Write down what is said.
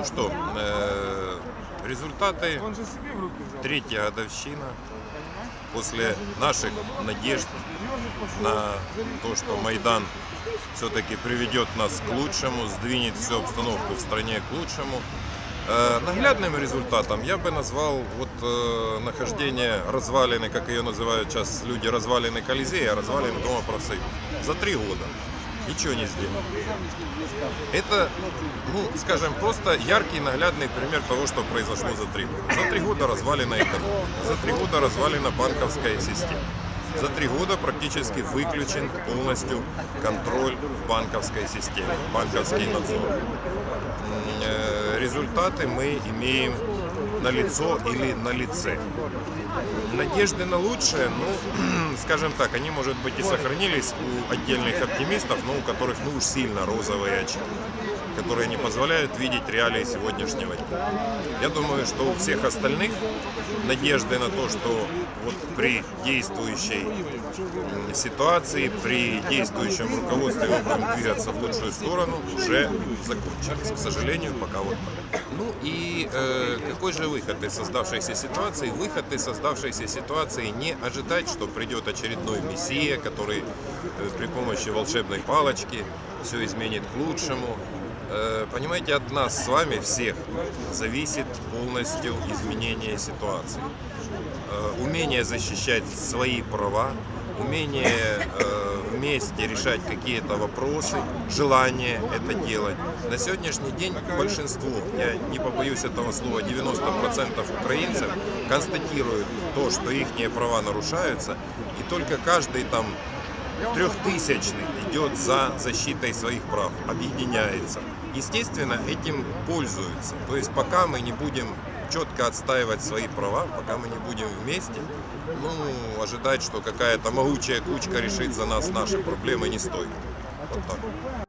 Ну что, э, результаты третья годовщина после наших надежд на то, что Майдан все-таки приведет нас к лучшему, сдвинет всю обстановку в стране к лучшему. Э, Наглядным результатом я бы назвал вот э, нахождение развалины, как ее называют сейчас люди, развалины Колизея, развалины Дома профсоюза. За три года. Ничего не сделано. Это, ну, скажем, просто яркий наглядный пример того, что произошло за три года. За три года развалена экономика, за три года развалена банковская система. За три года практически выключен полностью контроль в банковской системе, банковский надзор. Э, Результаты мы имеем на лицо или на лице. Надежды на лучшее, ну, скажем так, они, может быть, и сохранились у отдельных оптимистов, но у которых, ну, уж сильно розовые очки, которые не позволяют видеть реалии сегодняшнего дня. Я думаю, что у всех остальных надежды на то, что вот при действующей ситуации, при действующем руководстве мы будем двигаться в лучшую сторону, уже закончились. К сожалению, пока вот так. Ну и э, какой же выход из создавшейся ситуации? Выход из создавшейся ситуации не ожидать, что придет очередной мессия, который э, при помощи волшебной палочки все изменит к лучшему. Э, Понимаете, от нас с вами всех зависит полностью изменение ситуации. Э, Умение защищать свои права, умение э, вместе решать какие-то вопросы, желание это делать. На сегодняшний день большинство, я не побоюсь этого слова, 90% украинцев констатируют то, что их права нарушаются, и только каждый там трехтысячный идет за защитой своих прав, объединяется. Естественно, этим пользуются. То есть пока мы не будем четко отстаивать свои права, пока мы не будем вместе, ну, ожидать, что какая-то могучая кучка решит за нас наши проблемы не стоит. Вот так.